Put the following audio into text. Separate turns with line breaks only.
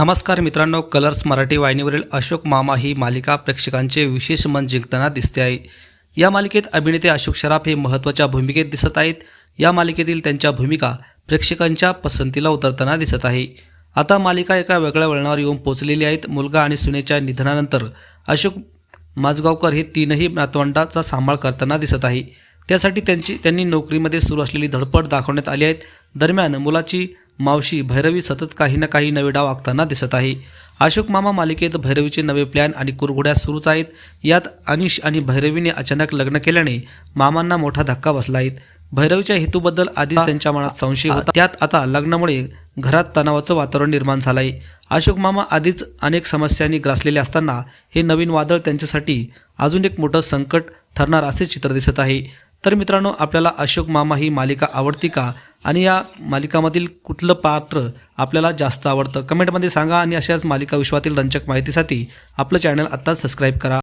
नमस्कार मित्रांनो कलर्स मराठी वाहिनीवरील अशोक मामा ही मालिका प्रेक्षकांचे विशेष मन जिंकताना दिसते आहे. या मालिकेत अभिनेते अशोक शराफ हे महत्त्वाच्या भूमिकेत दिसत आहेत. या मालिकेतील त्यांच्या भूमिका प्रेक्षकांच्या पसंतीला उतरताना दिसत आहे. आता मालिका एका वेगळ्या वळणावर येऊन पोचलेली आहेत. मुलगा आणि सुनेच्या निधनानंतर अशोक माजगावकर हे तीनही नातवंडाचा सांभाळ करताना दिसत आहे. त्यासाठी त्यांची त्यांनी नोकरीमध्ये सुरू असलेली धडपड दाखवण्यात आली आहेत दरम्यान मुलाची मावशी भैरवी सतत काही ना काही नवे डाव आखताना दिसत आहे. अशोक मामा मालिकेत भैरवीचे नवे प्लॅन आणि कुरघोड्या सुरूच आहेत. यात अनिश आणि भैरवीने अचानक लग्न केल्याने मामांना मोठा धक्का बसला आहे. भैरवीच्या हेतूबद्दल आधीच त्यांच्या मनात संशय होता. त्यात आता लग्नामुळे घरात तणावाचं वातावरण निर्माण झालं आहे अशोक मामा आधीच अनेक समस्यांनी ग्रासलेले असताना हे नवीन वादळ त्यांच्यासाठी अजून एक मोठं संकट ठरणार असे चित्र दिसत आहे. तर मित्रांनो आपल्याला अशोक मामा ही मालिका आवडती का? आणि या मालिकामधील कुठलं पात्र आपल्याला जास्त आवडतं? कमेंटमध्ये सांगा आणि अशाच मालिका विश्वातील रंजक माहितीसाठी आपलं चॅनल आत्ताच सबस्क्राईब करा.